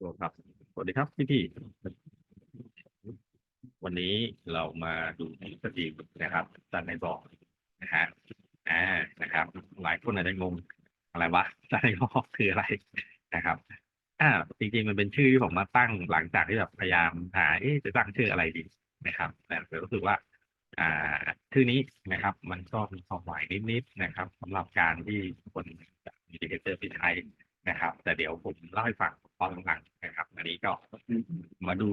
ครับ สวัสดีครับพี่พี่วันนี้เรามาดูทฤษฎีนะครับจันในบอกนะฮะอ่านะครับ หลายคนอาจจะงงอะไรวะจันในบอกคืออะไรนะครับ อ่าจริงๆมันเป็นชื่อที่ผมมาตั้งหลังจากที่แบบพยายามหาเอ๊ะจะตั้งชื่ออะไรดีนะครับแต่รู้สึกว่า อ่าชื่อนี้นะครับ มันก็มีความหมายนิดๆนะครับสำหรับการที่คนจะมีเดเตอร์ไปใช้นะครับ แต่เดี๋ยวผมเล่าให้ฟัง ตอนหลังนะครับ อันนี้ก็มาดู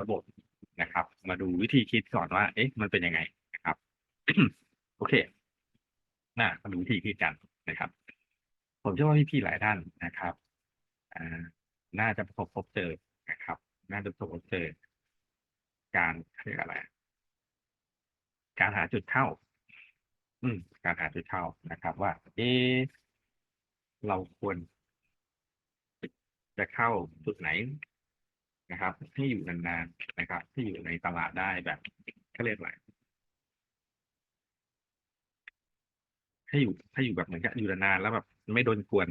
ระบบนะครับ มาดูวิธีคิดก่อนว่า เอ๊ะ มันเป็นยังไงนะครับ โอเคน่ามาดูวิธีคิดกันนะครับ ผมเชื่อว่าพี่ๆหลายท่านนะครับอ่าน่าจะประสบพบเจอนะครับ น่าจะประสบพบเจอ การเรียกอะไร การหาจุดเข้า อืม การหาจุดเข้านะครับ ว่า เอ๊ะเราควร จะเข้าจุดไหนนะครับให้อยู่นานๆนะครับที่อยู่ในตลาดได้แบบเขาเรียกอะไรให้อยู่ให้อยู่แบบเหมือนกับอยู่นานๆแล้วแบบไม่โดนกวน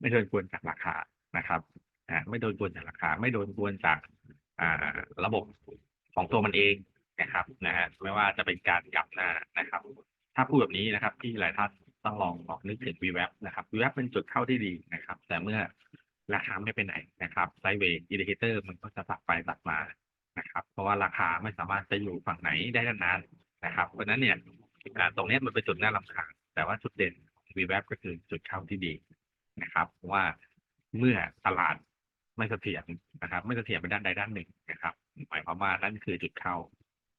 ไม่โดนกวนจากราคานะครับอ่าไม่โดนกวนจากราคา ไม่โดนกวนจาก อ่า ระบบของตัวมันเองนะครับนะฮะไม่ว่าจะเป็นการกลับหน้านะครับ ถ้าพูดแบบนี้นะครับ ที่หลายท่านต้องลองลองนึกถึง VWAP นะครับ VWAP เป็นจุดเข้าที่ดีนะครับ แต่เมื่อ ราคาไม่ไปไหนนะครับไซเวย์อินดิเคเตอร์มันก็จะตัดไปตัดมานะครับ เพราะว่าราคาไม่สามารถจะอยู่ฝั่งไหนได้นานนะครับ เพราะฉะนั้นเนี่ยตรงเนี้ยมันเป็นจุดน่ารำคาญแต่ว่าจุดเด่นของ VWAP ก็คือจุดเข้าที่ดีนะครับเพราะว่าเมื่อตลาดไม่เสถียรนะครับ ไม่เสถียรไปด้านใดด้านหนึ่งนะครับ หมายความว่านั่นคือจุดเข้า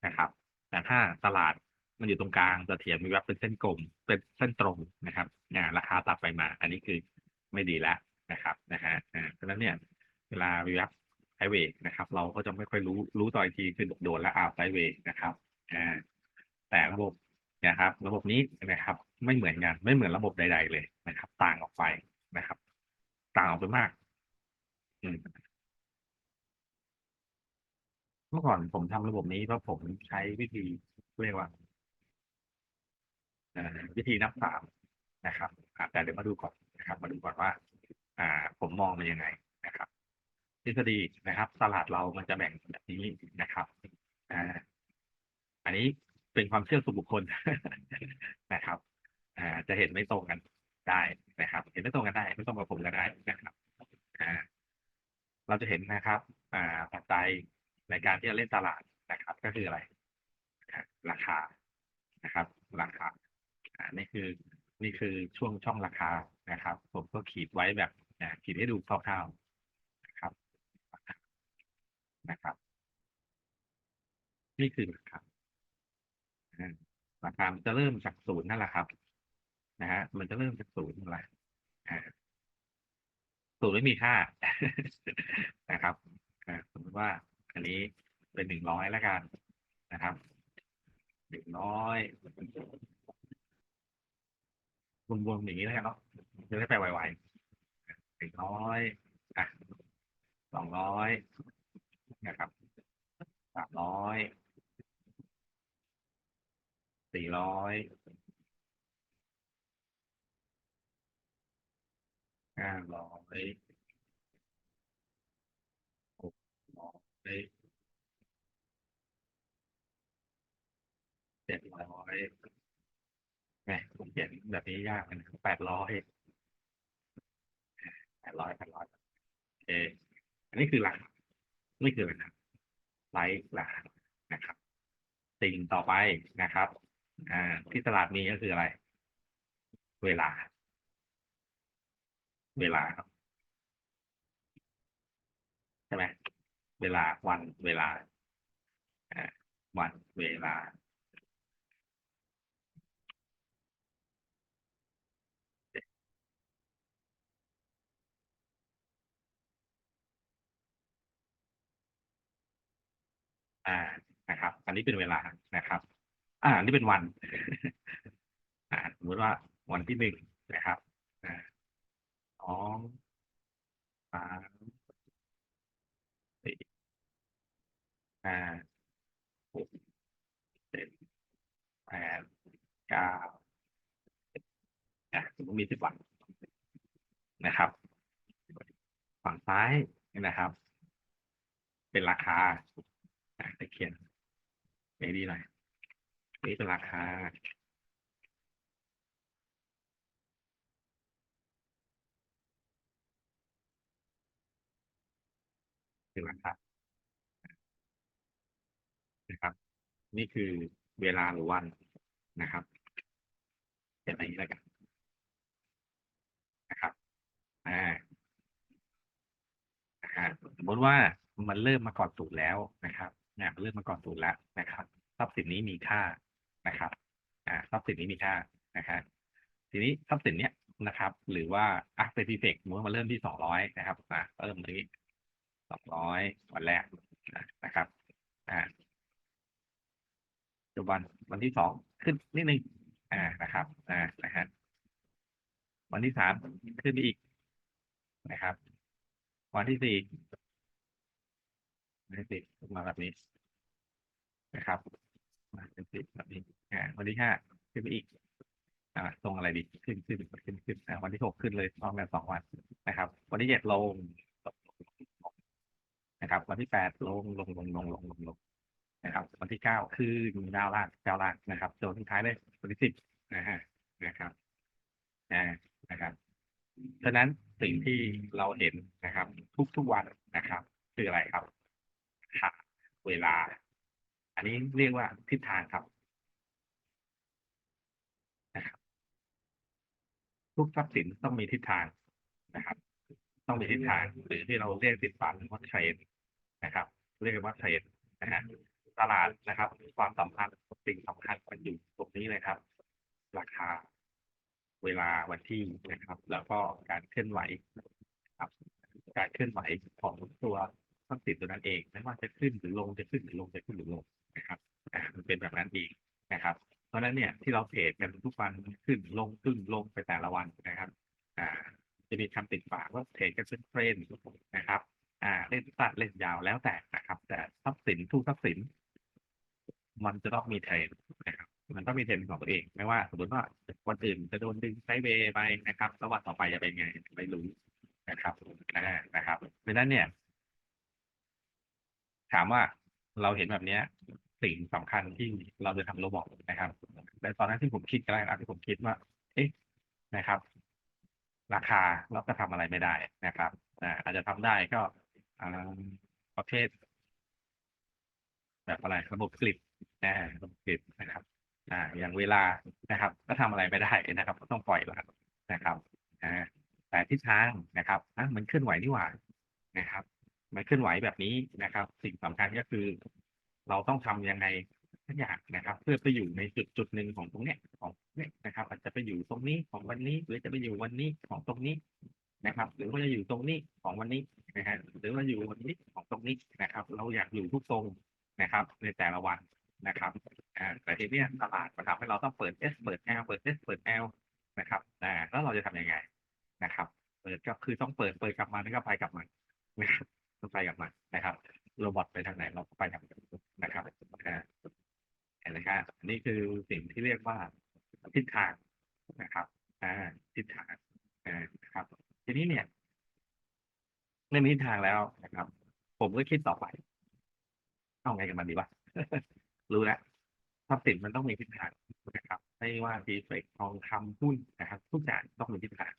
นะครับ แต่ถ้าตลาดมันอยู่ตรงกลางเสถียรมีแวบเป็นเส้นกลมเป็นเส้นตรงนะครับอ่าราคาตัดไปมา อันนี้คือไม่ดีแล้ว นะครับนะฮะอ่าเพราะฉะนั้นเนี่ยเวลาวิวับไซเวย์นะครับ เราก็จะไม่ค่อยรู้รู้ต่ออีกทีคือโดดแล้วอ้าวไซเวย์นะครับอ่าแต่ระบบนะครับ ระบบนี้นะครับ ไม่เหมือนกันไม่เหมือนระบบใด ๆ เลยนะครับ ต่างออกไปนะครับ ต่างออกไปมากอืมเมื่อก่อนผมทำระบบนี้เพราะผมใช้วิธีเรียกว่าอ่อวิธีนับสามนะครับแต่เดี๋ยวมาดูก่อนนะครับ มาดูก่อนว่า ผมมองมันยังไงนะครับ ทฤษฎีนะครับตลาดเรามันจะแบ่งแบบนี้นะครับอ่าอันนี้เป็นความเชื่อส่วนบุคคลนะครับอ่าจะเห็นไม่ตรงกันได้นะครับ เห็นไม่ตรงกันได้ไม่ต้องกับผมก็ได้นะครับอ่าเราจะเห็นนะครับ อ่าปัจจัยในการที่จะเล่นตลาดนะครับ ก็คืออะไร ราคานะครับ ราคาอ่านี่คือนี่คือช่วงช่องราคานะครับ ผมก็ขีดไว้แบบ อ่าขีดให้ดูคร่าวๆนะครับนะครับ นี่คือราคาอ่าราคามันจะเริ่มจากศูนย์นั่นแหละครับ นะฮะมันจะเริ่มจากศูนย์นั่นแหละอ่าศูนย์ไม่มีค่านะครับสมมติว่า อันนี้เป็นหนึ่งร้อยแล้วกันนะครับหนึ่งร้อยวนๆอย่างนี้แล้วกันเนาะจะได้ไปไวๆ นึ่งร้อยอะสองร้อยนะครับสามร้อยสี่ร้อยห้าร้อยหกร้อยเจ็ดร้อยแหมผมเขียนแบบนี้ยากมันแปดร้อย แปดร้อยแปดร้อยโอเคอันนี้คือหลักนี่คือราคาไลฟ์ราคานะครับ สิ่งต่อไปนะครับ อ่า ที่ตลาดมีก็คืออะไร เวลา เวลาครับใช่ไหมเวลาวันเวลาอ่าวันเวลา อ่านะครับ อันนี้เป็นเวลานะครับ อ่านนี้เป็นวัน อ่าสมมติว่าวันที่หนึ่งนะครับอ่าสองสามสี่ห้าหกเจ็ดแปดเก้าอะสมมติมีสิบวันนะครับ ฝั่งซ้ายนะครับ เป็นราคา เขียนไอ้ดีหน่อยนี่เป็นราคาเป็นราคานะครับ นี่คือเวลาหรือวันนะครับเขียนอะไรนี้แล้วกันนะครับอ่าสมมติว่ามันเริ่มมาก่อนศูนย์แล้วนะครับ นี่ยมันเริ่มมาก่อนศูนย์แล้วนะครับทรัพย์สินนี้มีค่านะครับอ่าทรัพย์สินนี้มีค่านะครับทีนี้ทรัพย์สินเนี้ยนะครับ หรือว่าอะเป็นพีเฟกมมติว่าเริ่มที่สองร้อยนะครับอ่าเริ่มนี้สองร้อยวันแรกนะครับอ่าจจุบันวันที่สองขึ้นนิดนึงอ่านะครับอ่านะฮะวันที่สามขึ้นไปอีกนะครับ วันที่สี่ วันที่สี่มาแบบนี้นะครับมาเป็นสิบแบบนี้อ่าวันที่ห้าขึ้นไปอีกอ่าตรงอะไรดีขึ้นขึ้นขึ้นขึ้นอ่าวันที่หกขึ้นเลยพร้อมกันสองวันนะครับ วันที่เจ็ดลงนะครับ วันที่แปดลงลงลงลงลงลงลงนะครับวันที่เก้าขึ้นดาวล่างดาวล่างนะครับจนสุดท้ายเลยวันที่สิบนะฮะนะครับอ่านะครับฉะนั้นสิ่งที่เราเห็นนะครับ ทุกทุกๆวันนะครับ คืออะไรครับ ค่ะเวลา อันนี้เรียกว่าทิศทางครับทุกทรัพย์สินต้องมีทิศทางนะครับ ต้องมีทิศทางหรือที่เราเรียกติดปากว่าเทรนนะครับ เรียกว่าเทรนนะฮะตลาดนะครับ ความสัมพันธ์สิ่งสำคัญมันอยู่ตรงนี้เลยครับ ราคาเวลาวันที่นะครับ แล้วก็การเคลื่อนไหวครับการเคลื่อนไหวของตัว ทรัพย์สินตัวนั้นเองไม่ว่าจะขึ้นหรือลงจะขึ้นหรือลงจะขึ้นหรือลงนะครับอ่ามันเป็นแบบนั้นเองนะครับเพราะฉะนั้นเนี่ยที่เราเทรดกันทุกวันขึ้นลงขึ้นลงไปแต่ละวันนะครับอ่าจะมีคำติดปากว่าเทรดกันเป็นเทรนด์นะครับอ่าเล่นสั้นเล่นยาวแล้วแต่นะครับ แต่ทรัพย์สินทุกทรัพย์สิน มันจะต้องมีเทรนด์นะครับมันต้องมีเทรนของตัวเอง ไม่ว่าสมมติว่าวันอื่นจะโดนดึงไซเวย์ไปนะครับแล้ววันต่อไปจะเป็นไงไม่รู้นะครับนะครับเพราะฉะนั้นเนี่ย ถามว่าเราเห็นแบบนี้สิ่งสำคัญที่เราจะทำโรบอทนะครับแต่ตอนนั้นที่ผมคิดก็ได้นะที่ผมคิดว่า เอ๊ะนะครับ ราคาเราก็ทำอะไรไม่ได้นะครับอาจจะทำได้ก็ประเภทแบบอะไรระบบกริดนะระบบกริดนะครับอ่าอย่างเวลานะครับ ก็ทำอะไรไม่ได้นะครับ ก็ต้องปล่อยละนะครับอ่าแต่ทิศทางนะครับอะมันเคลื่อนไหวนี่หว่านะครับ มันเคลื่อนไหวแบบนี้นะครับ สิ่งสำคัญก็คือ เราต้องทำยังไงสักอย่างนะครับ เพื่อไปอยู่ในจุดจุดหนึ่งของตรงเนี้ยของเนี้ยนะครับอาจจะไปอยู่ตรงนี้ของวันนี้ หรือจะไปอยู่วันนี้ของตรงนี้นะครับ หรือว่าจะอยู่ตรงนี้ของวันนี้นะฮะหรือว่าอยู่วันนี้ของตรงนี้นะครับ เราอยากอยู่ทุกตรงนะครับ ในแต่ละวันนะครับแต่ทีนี้ตลาดมันทำให้เราต้องเปิด S เปิด L เปิด S เปิด L นะครับแล้วเราจะทำยังไงนะครับ เปิดก็คือต้องเปิดเปิดกลับมาแล้วก็ไปกลับมานะครับ ต้อไปกับมานนะครับโรบอทไปทางไหนเราก็ไปทางนั้นนะครับอ่เห็นไหมครับอันนี้คือสิ่งที่เรียกว่าทิศทางนะครับอ่าทิศทางนะครับ ทีนี้เนี่ยเรื่องทิศทางแล้วนะครับ ผมก็คิดต่อไปเอาไงกันมันดีวะรู้แล้วทรัพย์สินมันต้องมีทิศทางนะครับ ไม่ว่าดีเฟกทองคำหุ้นนะครับ ทุกอย่างต้องมีทิศทาง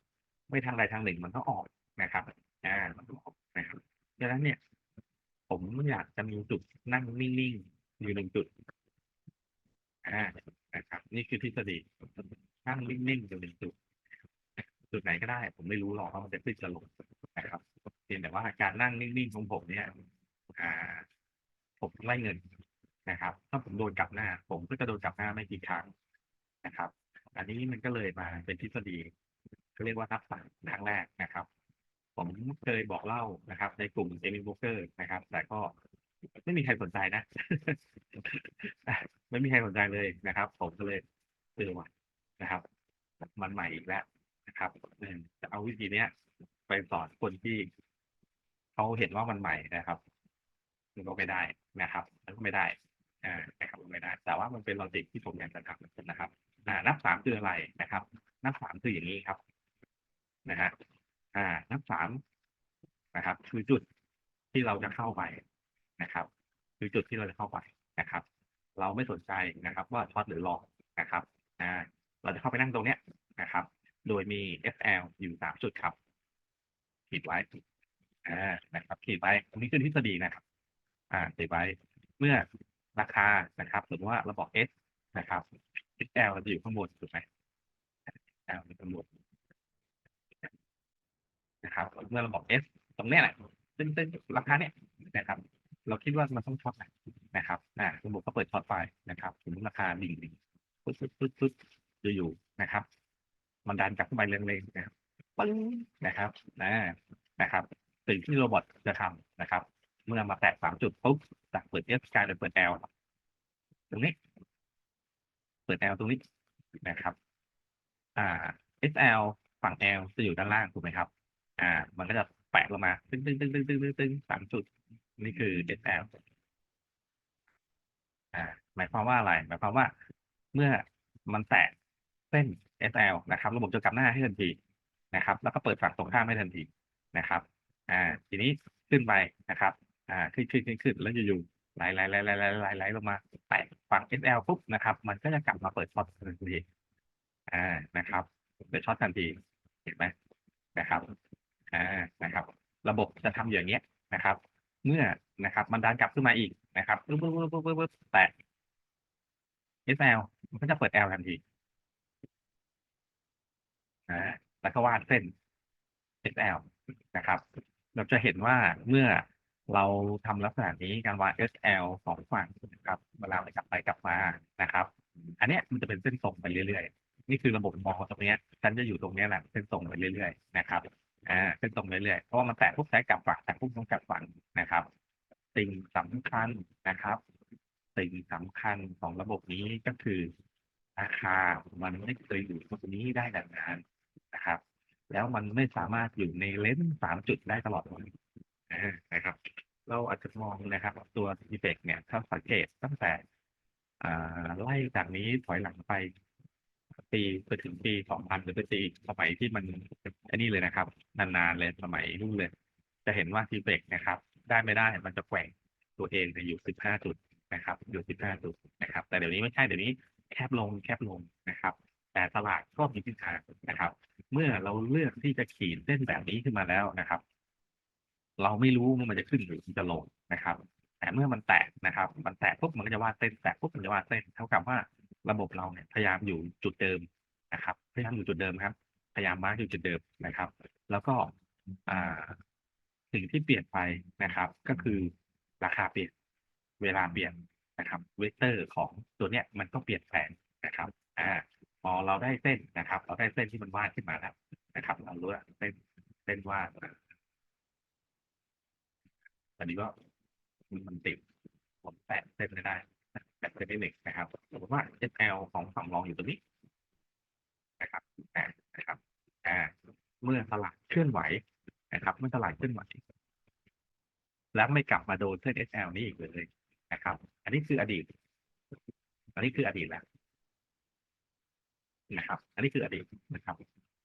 ไม่ทางใดทางหนึ่งมันต้องออกนะครับอ่ามันต้องออกนะครับ ดังนั้นเนี่ย ผมอยากจะมีจุดนั่งนิ่งๆอยู่หนึ่งจุดอ่านะครับ นี่คือทฤษฎีนั่งนิ่งๆอยู่หนึ่งจุด จุดไหนก็ได้ ผมไม่รู้หรอกว่ามันจะขึ้นจะลงนะครับเพียงแต่ว่าการนั่งนิ่งๆของผมเนี่ย อ่า ผมไล่เงินนะครับ ถ้าผมโดนกลับหน้า ผมก็จะโดนกลับหน้าไม่กี่ครั้งนะครับ อันนี้มันก็เลยมาเป็นทฤษฎีเขาเรียกว่านับสามครั้งแรกนะครับ ผมเคยบอกเล่านะครับ ในกลุ่มเอมิโบเกอร์นะครับ แต่ก็ไม่มีใครสนใจนะ ไม่มีใครสนใจเลยนะครับ ผมก็เลยเออว่ะนะครับ มันใหม่อีกแล้วนะครับจะเอาวิธีเนี้ย ไปสอนคนที่เขาเห็นว่ามันใหม่นะครับมันก็ไม่ได้นะครับมันก็ไม่ได้อ่านะครับไม่ได้ แต่ว่ามันเป็นลอจิกที่ผมอยากจะทำนะครับ อ่านับสามคืออะไรนะครับ นับสามคืออย่างนี้ครับ นะฮะ อ่านับสามนะครับ คือจุดที่เราจะเข้าไปนะครับ คือจุดที่เราจะเข้าไปนะครับ เราไม่สนใจนะครับ ว่าช็อตหรือลองนะครับอ่าเราจะเข้าไปนั่งตรงเนี้ยนะครับ โดยมี FL อยู่สามจุดครับขีดไว้อ่านะครับขีดไว้ตรงนี้คือทฤษฎีนะครับ อ่าขีดไว้เมื่อราคานะครับสมมติว่าเราบอก S นะครับ XL จะอยู่ข้างบนถูกไหม L อยู่ข้างบน นะครับเมื่อเราบอก S ตรงเนี้ยแหละซึ่งซึ่งราคาเนี้ยนะครับ เราคิดว่ามันต้องช็อตนะนะครับอ่าสมมติก็เปิดช็อตไฟนะครับสมมติราคาดิ่งดิ่งปึ๊ดปึ๊ดปึ๊ดปึ๊ดอยู่ๆนะครับ มันดันกลับขึ้นไปเร็งๆนะครับปึ้งนะครับนะนะครับสิ่งที่โรบอทจะทำนะครับ เมื่อมาแตะสามจุดปุ๊บจากเปิด S กลายเป็นเปิด L ตรงนี้ เปิด L ตรงนี้นะครับ อ่า SL ฝั่ง L จะอยู่ด้านล่างถูกไหมครับ อ่า มันก็จะแปะลงมา ตึ้งตึ้งตึ้งตึ้งตึ้งตึ้งตึ้งสามจุด นี่คือ SL อ่า หมายความว่าอะไร หมายความว่า เมื่อมันแตะเส้น SL นะครับ ระบบจะกลับหน้าให้ทันทีนะครับ แล้วก็เปิดฝั่งตรงข้ามให้ทันทีนะครับ อ่า ทีนี้ขึ้นไปนะครับ อ่า ขึ้นขึ้นขึ้นขึ้นแล้วอยู่ๆไหลไหลไหลไหลไหลไหลไหลลงมา แตะฝั่ง SL ปุ๊บนะครับ มันก็จะกลับมาเปิดช็อตทันที อ่า นะครับ เปิดช็อตทันที เห็นไหมนะครับ อ่านะครับ ระบบจะทำอย่างเงี้ยนะครับ เมื่อนะครับมันดันกลับขึ้นมาอีกนะครับปึ๊บปึ๊บปึ๊บปึ๊บปึ๊บปึ๊บแตะ SL มันก็จะเปิด L ทันทีอ่าแล้วก็วาดเส้น SL นะครับ เราจะเห็นว่าเมื่อเราทำลักษณะนี้การวาด SL สองฝั่งนะครับเวลาไปกลับไปกลับมานะครับ อันเนี้ยมันจะเป็นเส้นตรงไปเรื่อยๆ นี่คือระบบมองตรงเนี้ยฉันจะอยู่ตรงเนี้ยแหละเส้นตรงไปเรื่อยๆนะครับ อ่าเส้นตรงเรื่อยๆเพราะว่ามันแตะปุ๊บใช้กลับฝั่งแตะปุ๊บต้องกลับฝั่งนะครับ สิ่งสำคัญนะครับ สิ่งสำคัญของระบบนี้ก็คือราคามันไม่เคยอยู่ตรงนี้ได้นานๆนะครับ แล้วมันไม่สามารถอยู่ในเลนส์สามจุดได้ตลอดวันอ่านะครับ เราอาจจะมองนะครับ ตัวอีเฟกเนี่ย ถ้าสังเกตตั้งแต่อ่าไล่จากนี้ถอยหลังไป ปีไปถึงปีสองพันหรือไปปีสมัยที่มันอันนี้เลยนะครับ นานๆเลยสมัยนู่นเลย จะเห็นว่าทีเฟกนะครับ ได้ไม่ได้มันจะแกว่งตัวเองอยู่สิบห้าจุดนะครับอยู่สิบห้าจุดนะครับ แต่เดี๋ยวนี้ไม่ใช่เดี๋ยวนี้แคบลงแคบลงนะครับ แต่ตลาดก็มีทิศทางนะครับ เมื่อเราเลือกที่จะขีดเส้นแบบนี้ขึ้นมาแล้วนะครับ เราไม่รู้ว่ามันจะขึ้นหรือจะลงนะครับ แต่เมื่อมันแตกนะครับ มันแตกปุ๊บมันก็จะวาดเส้นแตกปุ๊บมันจะวาดเส้น เท่ากับว่า ระบบเราเนี่ยพยายามอยู่จุดเดิมนะครับ พยายามอยู่จุดเดิมครับ พยายามมากอยู่จุดเดิมนะครับ แล้วก็อ่าสิ่งที่เปลี่ยนไปนะครับ ก็คือราคาเปลี่ยนเวลาเปลี่ยนนะครับเวกเตอร์ของตัวเนี้ยมันก็เปลี่ยนแปลงนะครับอ่าพอเราได้เส้นนะครับ เราได้เส้นที่มันวาดขึ้นมาแล้วนะครับ เรารู้ว่าเส้นเส้นวาดตอนนี้ก็มันติดผมแปะเส้นไม่ได้ แปะเส้นไม่หนึ่งนะครับสมมติว่า SL ของฝั่งรองอยู่ตรงนี้นะครับแปะนะครับแอ่เมื่อตลาดเคลื่อนไหวนะครับ เมื่อตลาดเคลื่อนไหวแล้วไม่กลับมาโดนเส้น SL นี่อีกเลยนะครับ อันนี้คืออดีต อันนี้คืออดีตแล้วนะครับ อันนี้คืออดีตนะครับ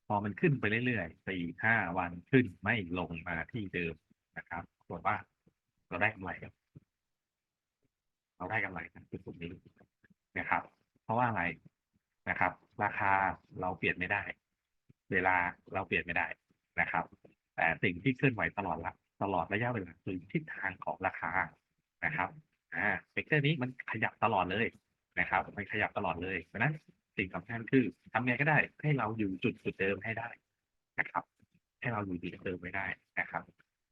พอมันขึ้นไปเรื่อยๆสี่ห้าวันขึ้นไม่ลงมาที่เดิมนะครับปรากฏว่าเราได้กำไรครับ เราได้กำไรนะคือกลุ่มนี้นะครับ เพราะว่าอะไรนะครับ ราคาเราเปลี่ยนไม่ได้ เวลาเราเปลี่ยนไม่ได้นะครับ แต่สิ่งที่เคลื่อนไหวตลอดละตลอดระยะเวลาคือทิศทางของราคานะครับอ่าเซกเตอร์นี้มันขยับตลอดเลยนะครับมันขยับตลอดเลยเพราะนั้นสิ่งสำคัญคือทำไงก็ได้ ให้เราอยู่จุดจุดเดิมให้ได้นะครับ ให้เราอยู่จุดเดิมไม่ได้นะครับ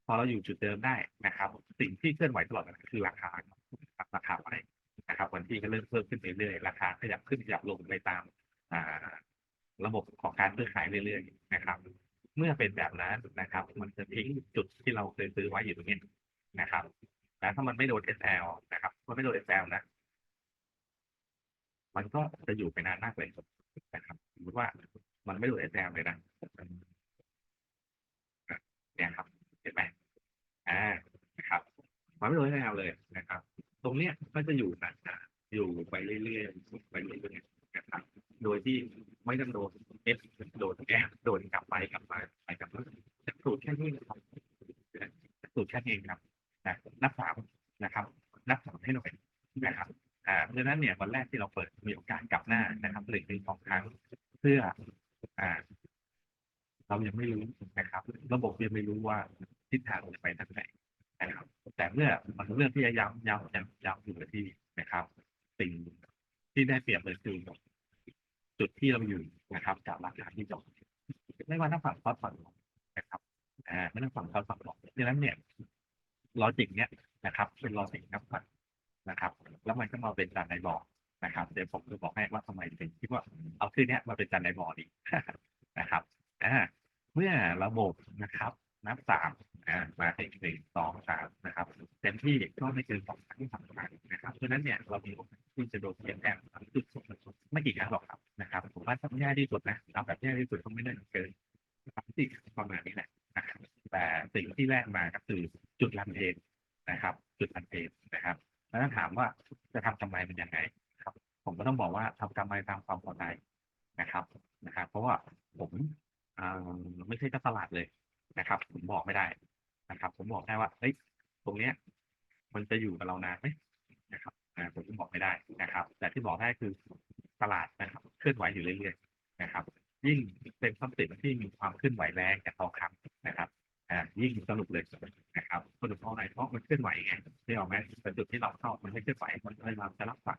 พอเราอยู่จุดเดิมได้นะครับ สิ่งที่เคลื่อนไหวตลอดก็คือราคา รับราคาไปนะครับ วันที่ก็เริ่มเพิ่มขึ้นเรื่อยๆราคาขยับขึ้นขยับลงไปตามอ่าระบบของการซื้อขายเรื่อยๆนะครับ เมื่อเป็นแบบนั้นนะครับ มันจะทิ้งจุดที่เราเคยซื้อไว้อยู่ตรงนี้นะครับแต่ถ้ามันไม่โดน SL นะครับมันไม่โดน SL นะ มันก็จะอยู่ไปนานมากเลยนะครับสมมติว่ามันไม่โดน SL เลยนะเนี่ยครับ เห็นไหมอ่านะครับมันไม่โดน SL เลยนะครับ ตรงเนี้ยก็จะอยู่กันอยู่ไปเรื่อยๆไปเรื่อยๆนะครับโดยที่ไม่ต้องโดนเอฟโดนแอบโดนกลับไปกลับมาไปกลับมาสูตรแค่นี้นะครับสูตรแค่นี้ครับนับสามนะครับ นับสามให้หน่อยนะครับอ่าเพราะฉะนั้นเนี่ยวันแรกที่เราเปิดมีโอกาสกลับหน้านะครับหนึ่งถึงสองครั้งเพื่ออ่าเรายังไม่รู้นะครับ ระบบยังไม่รู้ว่าทิศทางจะไปทางไหนนะครับแต่เมื่อมันเรื่องที่ย้ำย้ำย้ำย้ำอยู่กับที่นะครับ สิ่งที่ได้เปรียบเลยคือจุดที่เราอยู่นะครับกับราคาที่จบไม่ว่าทั้งฝั่งซอสฝั่งลงนะครับอ่าไม่ต้องฝั่งซอสฝั่งลงดังนั้นเนี่ยลอจิกเนี่ยนะครับ เป็นลอจิกนับฝั่งนะครับ แล้วมันก็มาเป็นจานในบอร์ดนะครับเดี๋ยวผมจะบอกให้ว่าทำไมถึงคิดว่าเอาชื่อเนี้ยมาเป็นจานในบอร์ดดีนะครับอ่าเมื่อระบบนะครับ นับสามอ่ามาถึงหนึ่งสองสามนะครับเต็มที่ก็ไม่เกินสองครั้งที่สำคัญนะครับ เพราะฉะนั้นเนี่ยเรามีโอกาสที่จะโดนเปลี่ยนแปลงจุดสองไม่กี่ครั้งหรอกครับนะครับผมว่าถ้าแย่ที่สุดนะทำแบบแย่ที่สุดก็ไม่ได้เกินสามสี่ประมาณนี้แหละนะครับแต่สิ่งที่แรกมาก็คือจุดลันเทนนะครับ จุดลันเทนนะครับ แล้วถ้าถามว่าจะทำกำไรเป็นยังไงครับ ผมก็ต้องบอกว่าทำกำไรตามความพอใจนะครับนะครับ เพราะว่าผมอ่าไม่ใช่เจ้าตลาดเลยนะครับ ผมบอกไม่ได้นะครับ ผมบอกได้ว่าเฮ้ยตรงเนี้ย มันจะอยู่กับเรานานไหม ที่มีคลื่อนไหวแรงจากทองคำนะครับอ่ายิ่งสนุกเลยนะครับสนุกเพราะอะไรเพราะมันเคลื่อนไหวไงที่ออกไหมเป็นจุดที่เราชอบมันไม่เคลื่อนไหวมันเลยเราจะรักษา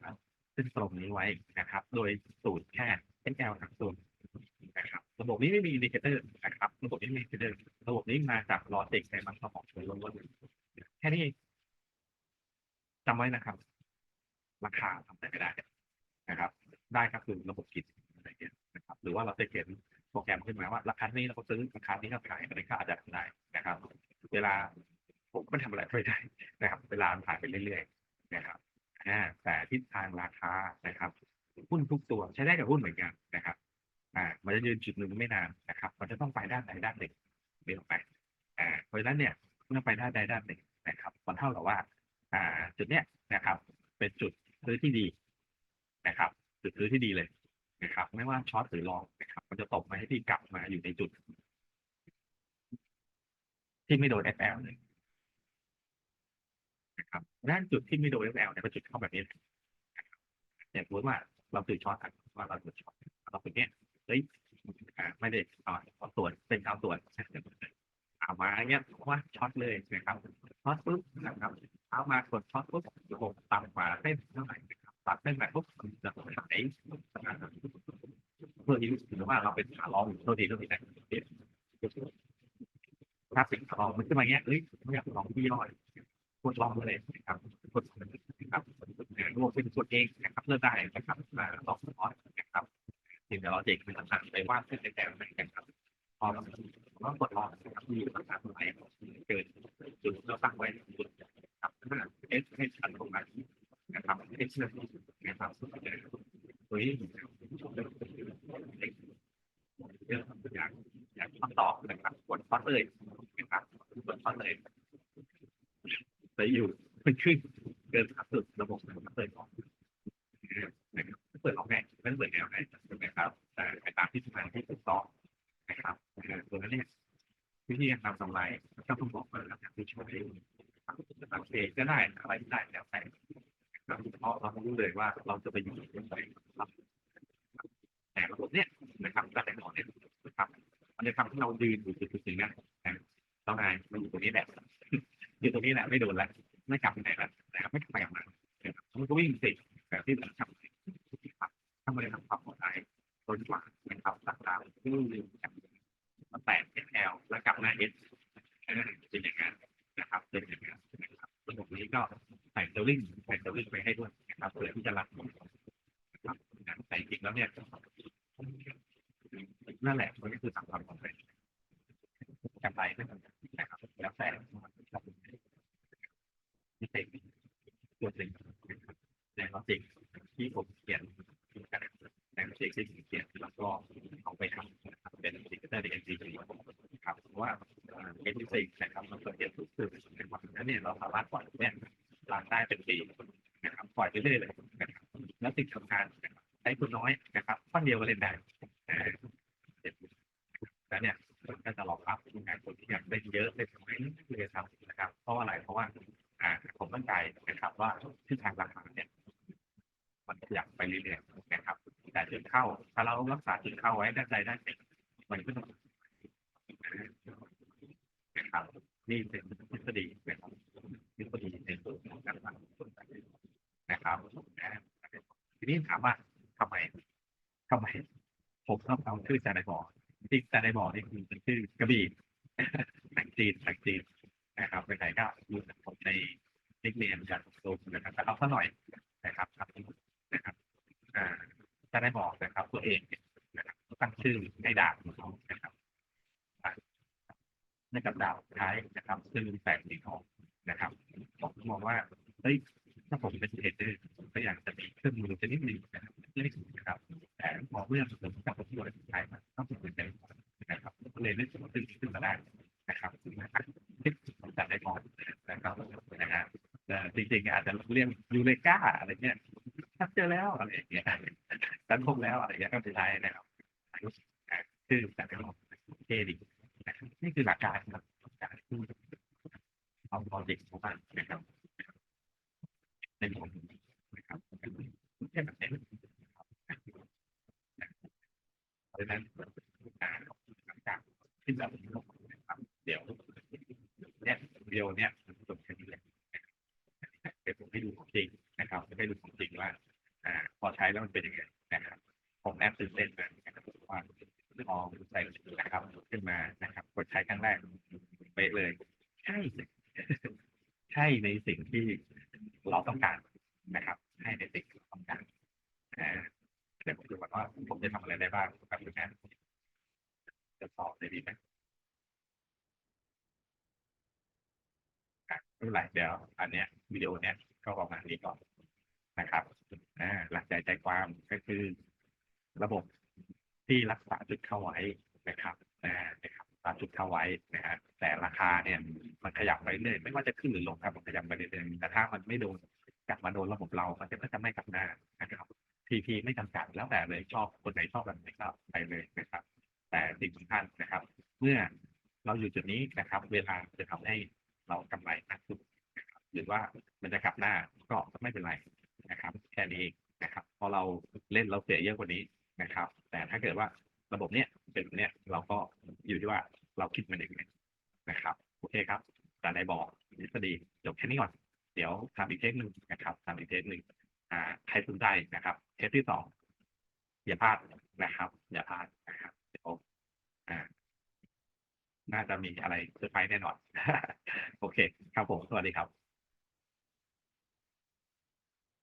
เส้นตรงนี้ไว้นะครับ โดยสูตรแค่ SL ทั้งตัวนะครับระบบนี้ไม่มีอินดิเคเตอร์นะครับระบบนี้ไม่มีอินดิเคเตอร์ระบบนี้มาจากลอจิกในมันสมองส่วนล้วนๆแค่นี้จำไว้นะครับ ราคาทำอะไรไม่ได้นะครับ ได้ก็คือระบบกิจอะไรเงี้ยนะครับ หรือว่าเราจะเขียน โปรแกรมขึ้นมาว่าราคานี้เราก็ซื้อราคานี้เราขายอะไรก็อาจจะทำได้นะครับ เวลาผมก็ทำอะไรไม่ได้นะครับ เวลามันผ่านไปเรื่อยๆนะครับแต่ทิศทางราคานะครับหุ้นทุกตัวใช้ได้กับหุ้นเหมือนกันนะครับอ่ามันจะยืนจุดหนึ่งไม่นานนะครับ มันจะต้องไปด้านใดด้านหนึ่งเรียกไปอ่าเพราะฉะนั้นเนี่ยเมื่อไปด้านใดด้านหนึ่งนะครับมันเท่ากับว่า อ่า จุดเนี้ยนะครับ เป็นจุดซื้อที่ดีนะครับ จุดซื้อที่ดีเลย นะครับ ไม่ว่าช็อตหรือลองนะครับ มันจะตกมาให้ที่กลับมาอยู่ในจุด ที่ไม่โดน FL เลยนะครับด้านจุดที่ไม่โดน FL เนี่ยเป็นจุดเข้าแบบนี้นอย่างสมมติว่าเราถือช็อตอะว่าเราถือช็อตเราเป็นเนี้ยเฮ้ยไม่ได้เอเอาส่วนเป็นเอาส่วนเอามาเนี้ยว่าช็อตเลยนะครับช็อตปุ๊บนะครับเอามากดช็อตปุ๊บระบบต่ำกว่าเส้นเท่าไหร่ ตัดเส้นแบบปุ๊บจะหายเพื่อที่ถือว่าเราเป็นขาล้ออยู่โทษทีโทษทีนะถ้าเป็นขาล้อมันขึ้นมาเงี้ยเอ้ยไม่อยากลองที่ย่อยกดลองเลยนะครับกดนะครับรวมเป็นกดเองนะครับเลือกได้นะครับมาลองคอร์สนะครับทีเดี๋ยวเราเด็กเป็นต่างๆไปวาดเส้นแต่ไหนกันครับพอเราต้องกดลองนะครับมีต่างๆตรงไหนเกิดจุดเราตั้งไว้จุด ครับเอสให้ชันตรงไหน นะครับเอสนะครับเฮ้ยอยากอยากทดสอบนะครับกดฟอสเลยนะครับกดฟอสเลยไปอยู่มันขึ้นเกินสัดสุดระบบมันเปิดออกนะครับเปิดออกไงมันเปิดแนวไหนนะครับแต่ตามที่สุดทางที่ถูกต้องนะครับตัวนั้นเนี่ยวิธีการทำกำไรก็ต้องบอกว่าเราอยากที่ช่วยสังเกตก็ได้อะไรก็ได้แล้วแต่ ราะเราไม่รู้เลยว่าเราจะไปอยู่ตรงไหนครับแต่ระบบเนี้ยนะครับการแต่งของเนี่ยนะครับมันจะทำให้เรายืนอยู่จุดๆนี้นะต้องไงมันอยู่ตรงนี้แหละ ไรไม่สำเร็จนะครับแล้วแต่พิเศษตัวจริงในลอจิกที่ผมเขียนกันในลอจิกที่ผมเขียนแล้วก็เอาไปทำนะครับเป็นดิจิตอลเอ็นจีครับเพราะว่าเอ็นจีนะครับมันเกิดเหตุสุดคือในวันนั้นเนี่ยเราสามารถปล่อยเนี่ยล้างได้เป็นปีนะครับปล่อยไปเรื่อยเลยนะครับแล้วสิ่งสำคัญใช้คนน้อยนะครับข้อเดียวก็เล่นได้ เข้าไว้ด้านใดด้านหนึ่งมันก็ต้องนะครับนี่เป็นทฤษฎีนะครับทฤษฎีในส่วนของการฟังนะครับทีนี้ถามว่าทำไมทำไม ผมต้องเอาชื่อจานไดบอที่จานไดบอนี่คือเป็นชื่อกระบี่หนังจีนหนังจีนนะครับไปไหนก็รู้จักผมในนิกเนียมจากโซนนะครับแต่เอาซะหน่อยนะครับครับนะครับอ่าจาไดบอนะครับ ตัวเองเนี่ยนะครับตั้งชื่อให้ดาบของเขานะครับอ่าในกับดาบท้ายนะครับซึ่งแสงสีทองนะครับผมมองว่าเฮ้ยถ้าผมเป็นเทรดเดอร์ผมก็อยากจะมีเครื่องมือชนิดหนึ่งนะครับเล็กนะครับแต่พอเมื่อผมกับผมตัวสุดท้ายมันต้องเป็นใจนะครับก็เลยเลือกตัวตึ้งขึ้นมาได้นะครับที่ผมจัดได้ก่อนนะครับนะฮะแต่จริงๆอาจจะเรียกยูเลกาอะไรเงี้ยถ้าเจอแล้วอะไรอย่างเงี้ยตั้งพบแล้วอะไรเงี้ยก็สุดท้ายนะครับคือจัดได้ก่อนเทดีนะครับนี่คือหลักการครับหลักการที่เอาโปรเจกต์ของมันนะครับในมุมนะครับแค่แบบนี้ เพราะฉะนั้นอ่าหลังจากที่เรานะครับเดี๋ยวเนี่ยวิดีโอเนี่ยมันจบแค่นี้แหละเดี๋ยวผมให้ดูของจริงนะครับจะให้ดูของจริงว่า อ่า พอใช้แล้วมันเป็นยังไงนะครับผมแอบตื่ นเต้นนะนะครับว่าพองใส่นะครับขึ้นมานะครับ กดใช้ครั้งแรกเป๊ะเลย ใช่ใช่ในสิ่งที่เราต้องการนะครับใช่ในสิ่งที่เราต้องการเดี๋ยวผมดูก่อนว่าผมจะทำอะไรได้บ้างกับงานจะสอบได้ดีไหมไม่เป็นไรเดี๋ยวอันเนี้ยวิดีโอเนี้ยก็ประมาณนี้ก่อนนะครับอ่าหลักใจใจความก็คือ ระบบที่รักษาจุดเข้าไว้นะครับอ่านะครับรักษาจุดเข้าไว้นะฮะแต่ราคาเนี่ยมันขยับไปเรื่อยไม่ว่าจะขึ้นหรือลงครับมันขยับไปเรื่อยๆแต่ถ้ามันไม่โดนกลับมาโดนระบบเรา มันก็จะไม่กลับหน้านะครับทีพีไม่จำกัดแล้วแต่เลยชอบคนไหนชอบแบบไหนก็ไปเลยนะครับ แต่สิ่งสำคัญนะครับ เมื่อเราอยู่จุดนี้นะครับ เวลาจะทำให้เรากำไรมากขึ้นนะครับหรือว่ามันจะกลับหน้าก็ไม่เป็นไรนะครับ แค่นี้เองนะครับ พอเราเล่นเราเสียเยอะกว่านี้ นะครับ แต่ถ้าเกิดว่าระบบเนี้ยเป็นแบบเนี้ยเราก็อยู่ที่ว่าเราคิดมันเองนะครับ โอเคครับแต่ได้บอกทฤษฎีจบแค่นี้ก่อน เดี๋ยวทำอีกเทคหนึ่งนะครับทำอีกเทคหนึ่งอ่าใครสนใจนะครับ เทปที่สองอย่าพลาดนะครับ อย่าพลาดนะครับเดี๋ยวอ่าน่าจะมีอะไรเซอร์ไพรส์แน่นอน โอเค ครับผม สวัสดีครับ